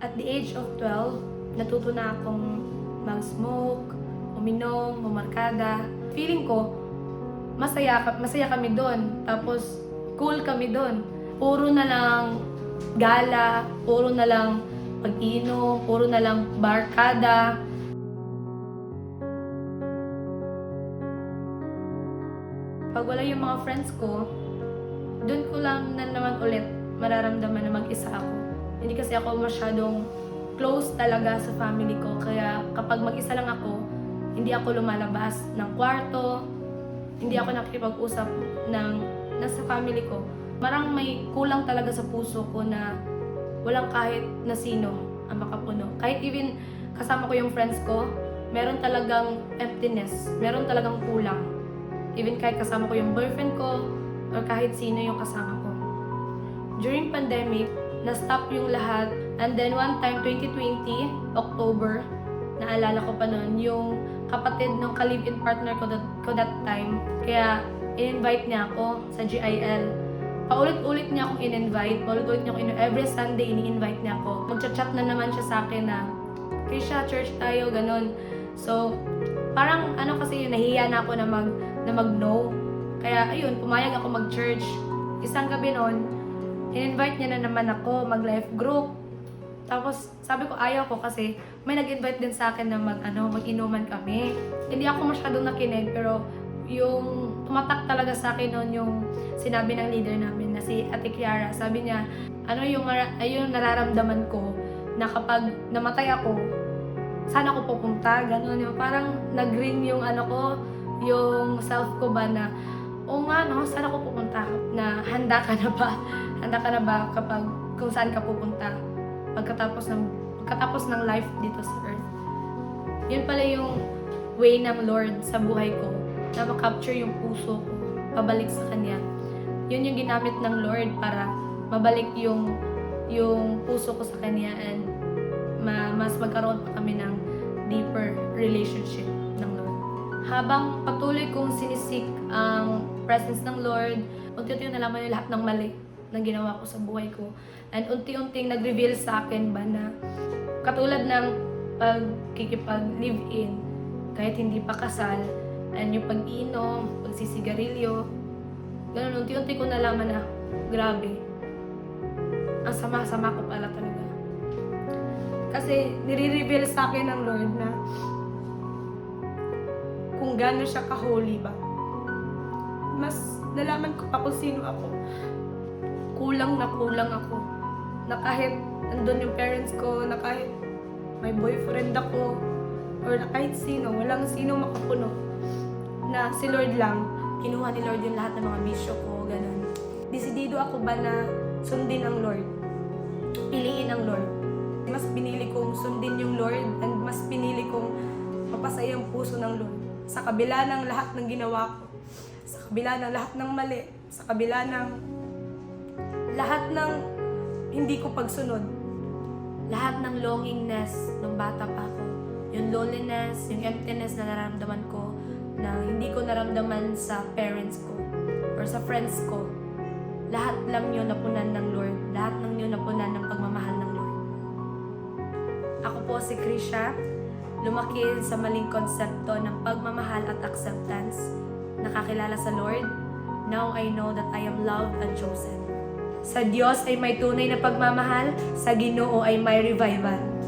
At the age of 12, natuto na akong mag-smoke, uminom, umarkada. Feeling ko, masaya, masaya kami doon. Tapos, cool kami doon. Puro na lang gala, puro na lang pag-inom, puro na lang barkada. Pag wala yung mga friends ko, doon ko lang na naman ulit mararamdaman na mag-isa ako. Hindi kasi ako masyadong close talaga sa family ko. Kaya kapag mag-isa lang ako, hindi ako lumalabas ng kwarto, hindi ako nakikipag-usap ng nasa family ko. Marang may kulang talaga sa puso ko na walang kahit na sino ang makapuno. Kahit even kasama ko yung friends ko, meron talagang emptiness, meron talagang kulang. Even kahit kasama ko yung boyfriend ko, or kahit sino yung kasama ko. During pandemic, na-stop yung lahat. And then one time, 2020, October, naalala ko pa noon, yung kapatid ng ka-live-in partner ko that, ko that time. Kaya, in-invite niya ako sa GIL. Paulit-ulit niya akong in-invite. Paulit-ulit niya akong in Every Sunday, ini-invite niya ako. Magchat-chat na naman siya sa akin na, Krisha, church tayo, ganun. So, parang ano kasi yun, nahiya na ako na mag, na mag-no. Kaya, ayun, pumayag ako mag-church. Isang gabi noon, in-invite niya na naman ako mag-life group. Tapos, sabi ko ayaw ko kasi may nag-invite din sa akin na mag, ano, mag-inuman kami. Hindi ako masyadong nakinig, pero yung tumatak talaga sa akin noon yung sinabi ng leader namin na si Ate Kiara. Sabi niya, ano yung, ayun yung nararamdaman ko na kapag namatay ako, sana ako pupunta, gano'n yung parang nag-ring yung ano ko, yung self ko ba na, o nga no, saan ako pupunta? Na handa ka na ba? Handa ka na ba kapag kung saan ka pupunta? Pagkatapos ng pagkatapos ng life dito sa earth. Yun pala yung way ng Lord sa buhay ko na makapture yung puso ko pabalik sa Kanya. Yun yung ginamit ng Lord para mabalik yung yung puso ko sa Kanya and ma, mas magkaroon pa kami ng deeper relationship ng Lord. Habang patuloy kong sinisik ang presence ng Lord, unti-unti nalaman yung lahat ng mali na ginawa ko sa buhay ko. And unti-unting nag-reveal sa akin ba na katulad ng pagkikipag-live-in, kahit hindi pa kasal, and yung pag-inom, pagsisigarilyo, ganun, unti-unti ko nalaman na, grabe, ang sama-sama ko pala talaga. Kasi nire-reveal sa akin ng Lord na kung gaano siya ka-holy ba. Mas nalaman ko pa kung sino ako. Kulang na kulang ako. Na kahit nandun yung parents ko, na kahit may boyfriend ako, or na kahit sino, walang sino makapuno. Na si Lord lang, kinuha ni Lord yung lahat ng mga bisyo ko, ganun. Desidido ako ba na sundin ang Lord? Piliin ang Lord? Mas pinili kong sundin yung Lord and mas pinili kong mapasaya ang puso ng Lord. Sa kabila ng lahat ng ginawa ko, sa kabila ng lahat ng mali, sa kabila ng lahat ng hindi ko pagsunod, lahat ng longingness nung bata pa ako, yung loneliness, yung emptiness na nararamdaman ko na hindi ko naramdaman sa parents ko or sa friends ko, lahat lang yun napunan ng Lord. Lahat ng yun napunan ng pagmamahal ng Lord. Ako po si Krisha, lumaki sa maling konsepto ng pagmamahal at acceptance. Nakakilala sa Lord, now I know that I am loved and chosen. Sa Diyos ay may tunay na pagmamahal, sa Ginoo ay may revival.